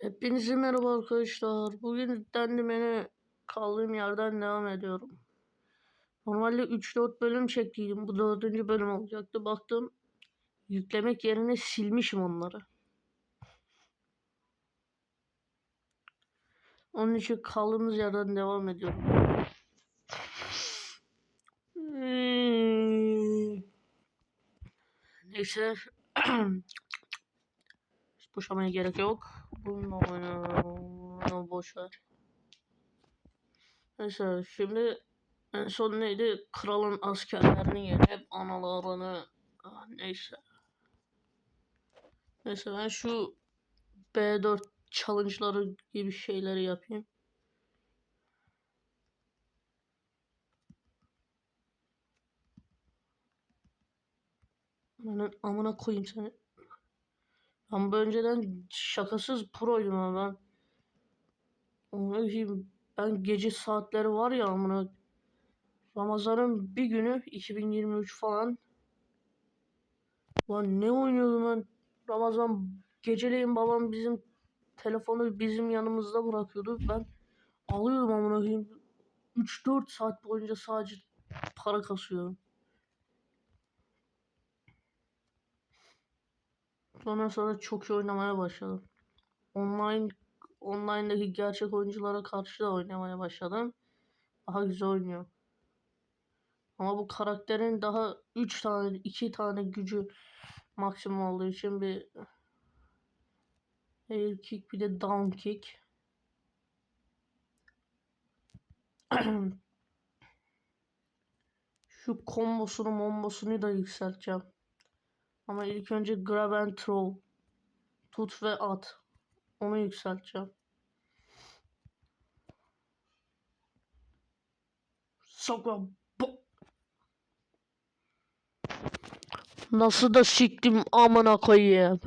Hepinize merhaba arkadaşlar. Bugün kendime kaldığım yerden devam ediyorum. Normalde 3-4 bölüm çektiydim. Bu 4. bölüm olacaktı. Baktım yüklemek yerine silmişim onları. Onun için kaldığımız yerden devam ediyorum. Hmm. Neyse. Boşamaya gerek yok. Bununla oyna boş ver. Neyse şimdi en son neydi? Kralın askerlerini yenip analarını ah, neyse. Neyse ben şu B4 challenge'ları gibi şeyleri yapayım. Ben amına koyayım seni. Bu önceden şakasız proydum ama ben. Ben gece saatleri var ya amına. Ramazan'ın bir günü 2023 falan. Lan ne oynuyordum ben? Ramazan geceleyin babam bizim telefonu bizim yanımızda bırakıyordu. Ben alıyordum amına koyayım. 3-4 saat boyunca sadece para kasıyorum. Ondan sonra çok iyi oynamaya başladım. Online online'daki gerçek oyunculara karşı da oynamaya başladım. Daha güzel oynuyor. Ama bu karakterin daha 3 tane 2 tane gücü maksimum olduğu için bir air kick bir de down kick. Şu kombosunu mombosunu da yükselteceğim. Ama ilk önce grab and throw. Tut ve at. Onu yükselteceğim. Sokma. bu- Nasıl da siktim amına koyayım.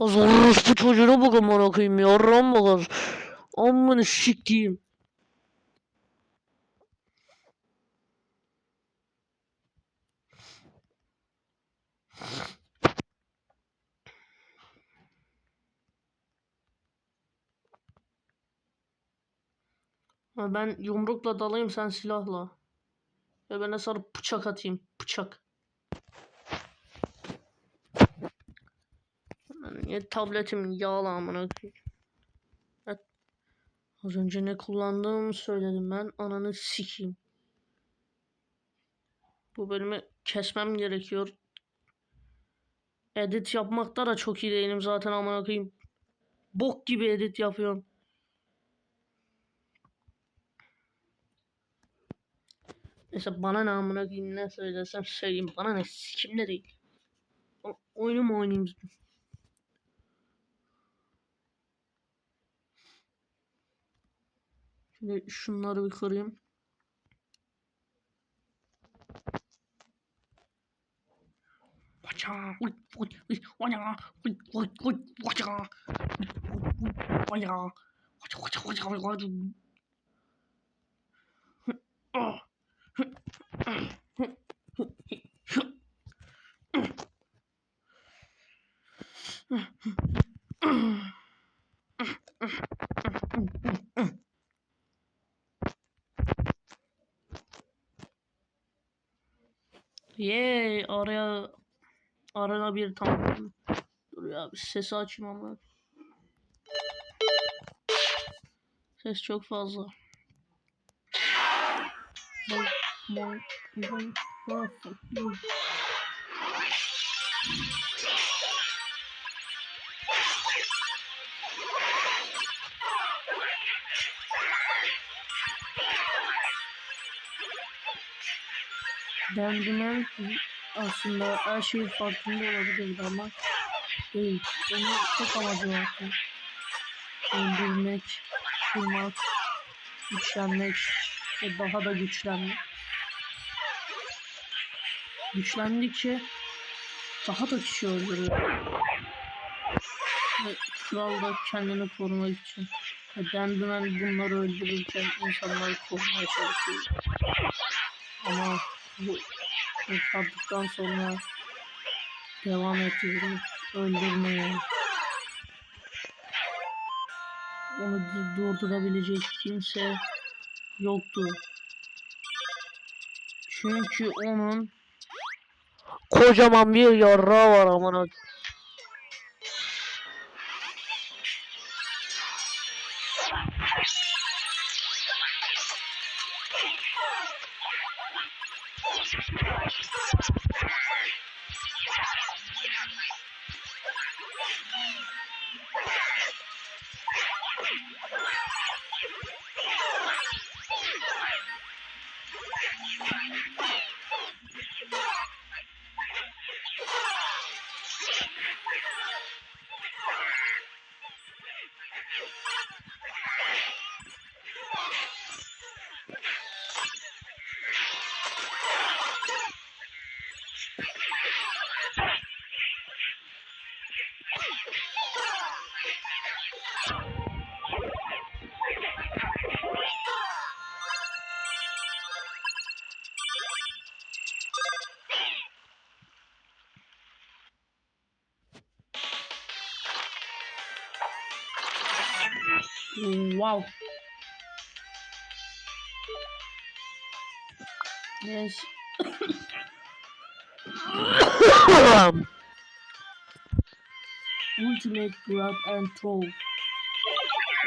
Az orospu çocuğuna bakın amına koyayım yarram bakın. Amına siktiğim. Ben yumrukla dalayım sen silahla. Ve ben sana bıçak atayım. Bıçak. Ben ya tabletim yağlı amına. Az önce ne kullandığımı söyledim ben. Ananı sikeyim. Bu bölümü kesmem gerekiyor. Edit yapmakta da çok iyi değilim zaten amına koyayım. Bok gibi edit yapıyorum. Neyse bana ne amına koyayım ne söylesem söyleyeyim. Bana ne sikimde değil. O, oyunu mu oynayayım? Şimdi şunları bir kırayım. Bir tam dur ya bir sesi açayım ama ses çok fazla. Boy. Dendimen aslında her şeyin farkında olabilirdi ama değil. Onun tek amacı vardı. Öldürmek, kırmak, güçlenmek ve daha da güçlenmek. güçlendikçe daha da kişi öldürüyor. Ve kral da kendini korumak için. Ve Dendimen bunları öldürürken insanları korumaya çalışıyor. Ama bu kurtardıktan sonra devam ediyor öldürmeye. Onu du- durdurabilecek kimse yoktu. Çünkü onun kocaman bir yarrağı var amına. Wow. Yes. Ultimate Grab and Throw.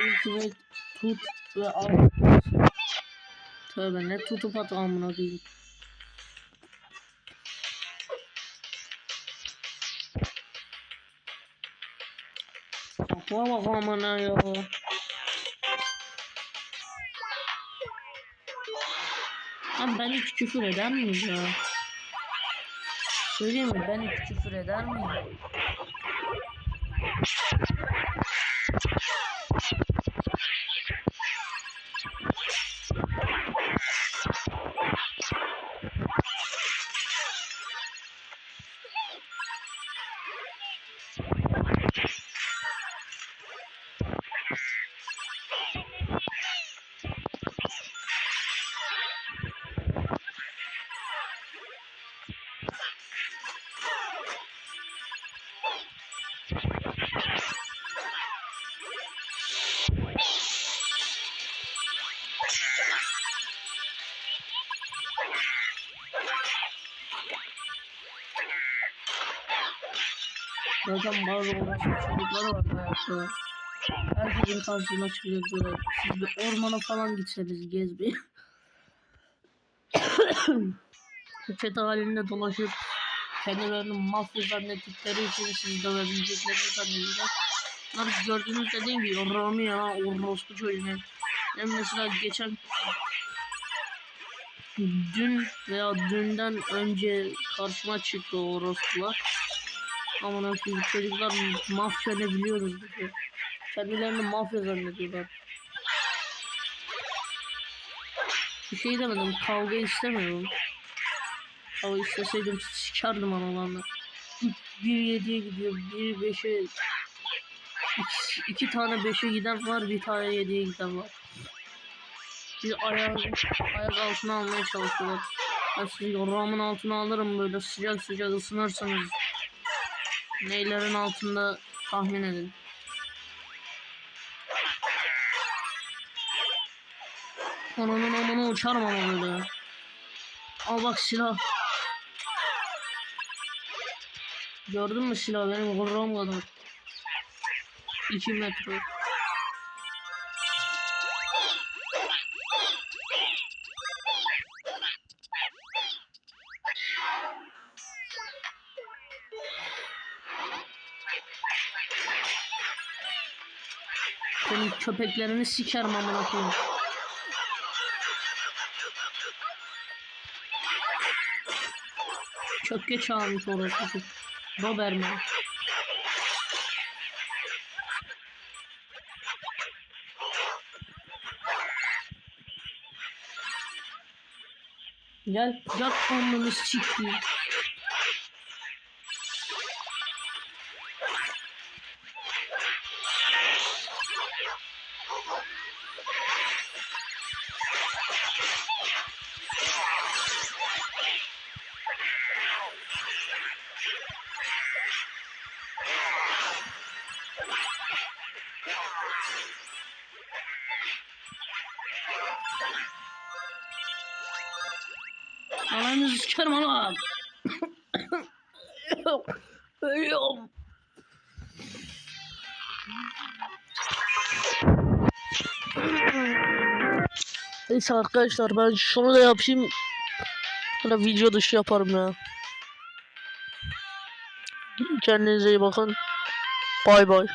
Ultimate tut ve al. Tövbe ne tutup at amına koyayım. Kapıya bak amına ya. Lan ben hiç küfür eder miyim ya? Söyleyeyim mi ben hiç küfür eder miyim? Zaten bazı çocukları var hayatta. Herkesin karşısına çıkacak böyle. Siz bir ormana falan gitseniz gezmeye. Çete halinde dolaşıp kendilerini mafya zannettikleri için sizi dövebileceklerini zannediyorlar. Bunları gördüğünüz dediğim gibi Rami ya orospu çocuğu. Ben mesela geçen dün veya dünden önce karşıma çıktı orospular. Aman koyayım çocuklar mafya ne biliyoruz dedi. Kendilerini mafya zannediyorlar. Bir şey demedim kavga istemiyorum. Kavga isteseydim sikerdim analarını. Bir yediye gidiyor, bir beşe iki, iki tane beşe giden var, bir tane yediye giden var. Bir ayağı, ayak altına almaya çalışıyorlar. Ben sizi ramın altına alırım böyle sıcak sıcak ısınırsınız. Neylerin altında tahmin edin. Ananın amına uçarım ama böyle. Al bak silah. Gördün mü silah benim gurrum kadar. 2 metre. Senin köpeklerini sikerim amına koyayım. Çöpke çalmış orası. Doberman. Gel. Gel ananı sikeyim. Sikerim anam. Ölüyorum. Neyse arkadaşlar ben şunu da yapayım. Sonra video dışı yaparım ya. Kendinize iyi bakın. Bay bay.